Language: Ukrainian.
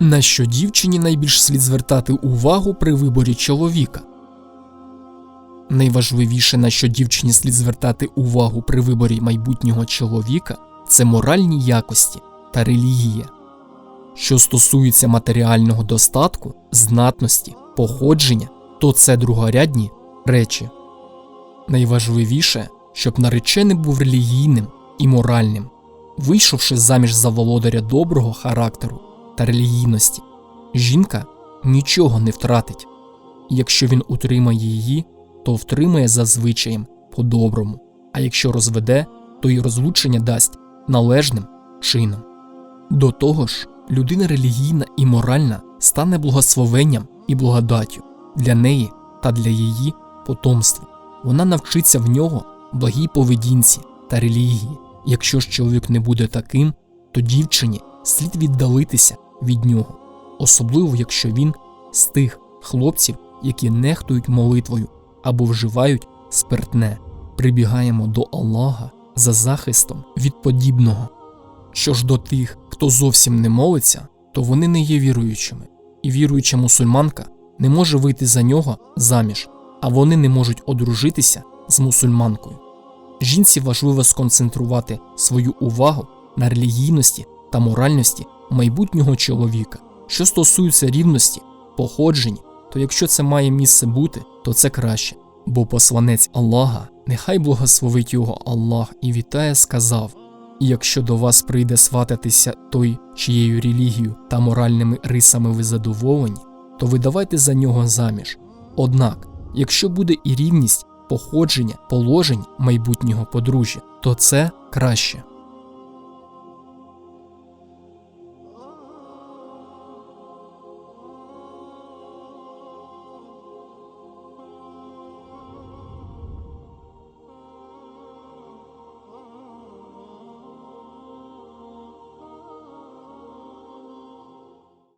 На що дівчині найбільш слід звертати увагу при виборі чоловіка? Найважливіше, на що дівчині слід звертати увагу при виборі майбутнього чоловіка, це моральні якості та релігія. Що стосується матеріального достатку, знатності, походження, то це другорядні речі. Найважливіше, щоб наречений був релігійним і моральним, вийшовши заміж за володаря доброго характеру та релігійності, жінка нічого не втратить. Якщо він утримає її, то втримає за звичаєм по-доброму, а якщо розведе, то й розлучення дасть належним чином. До того ж, людина релігійна і моральна стане благословенням і благодаттю для неї та для її потомства. Вона навчиться в нього благій поведінці та релігії. Якщо ж чоловік не буде таким, то дівчині слід віддалитися від нього, особливо якщо він з тих хлопців, які нехтують молитвою або вживають спиртне. Прибігаємо до Аллаха за захистом від подібного. Що ж до тих, хто зовсім не молиться, то вони не є віруючими, і віруюча мусульманка не може вийти за нього заміж, а вони не можуть одружитися з мусульманкою. Жінці важливо сконцентрувати свою увагу на релігійності та моральності майбутнього чоловіка. Що стосується рівності, походжень, то якщо це має місце бути, то це краще, бо посланець Аллаха, нехай благословить його Аллах і вітає, сказав: якщо до вас прийде свататися той, чиєю релігією та моральними рисами ви задоволені, то видавайте за нього заміж. Однак, якщо буде і рівність походження, положень майбутнього подружжя, то це краще.